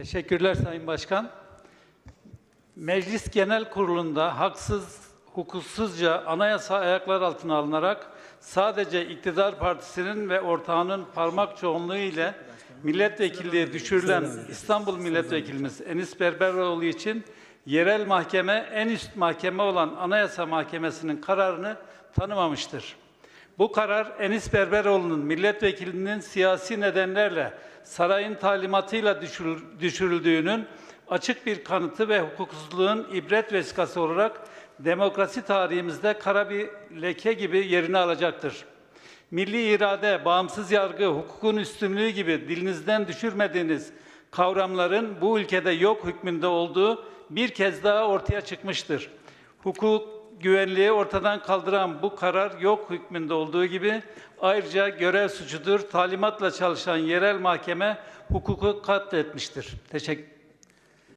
Teşekkürler Sayın Başkan. Meclis Genel Kurulu'nda haksız, hukuksuzca anayasa ayaklar altına alınarak sadece iktidar partisinin ve ortağının parmak çoğunluğu ile milletvekilliğe düşürülen İstanbul Milletvekilimiz Enis Berberoğlu için yerel mahkeme en üst mahkeme olan Anayasa Mahkemesi'nin kararını tanımamıştır. Bu karar Enis Berberoğlu'nun milletvekilinin siyasi nedenlerle sarayın talimatıyla düşürül- düşürüldüğünün açık bir kanıtı ve hukuksuzluğun ibret vesikası olarak demokrasi tarihimizde kara bir leke gibi yerini alacaktır. Milli irade, bağımsız yargı, hukukun üstünlüğü gibi dilinizden düşürmediğiniz kavramların bu ülkede yok hükmünde olduğu bir kez daha ortaya çıkmıştır. Hukuk, güvenliği ortadan kaldıran bu karar yok hükmünde olduğu gibi ayrıca görev suçudur. Talimatla çalışan yerel mahkeme hukuku katletmiştir. Teşekkür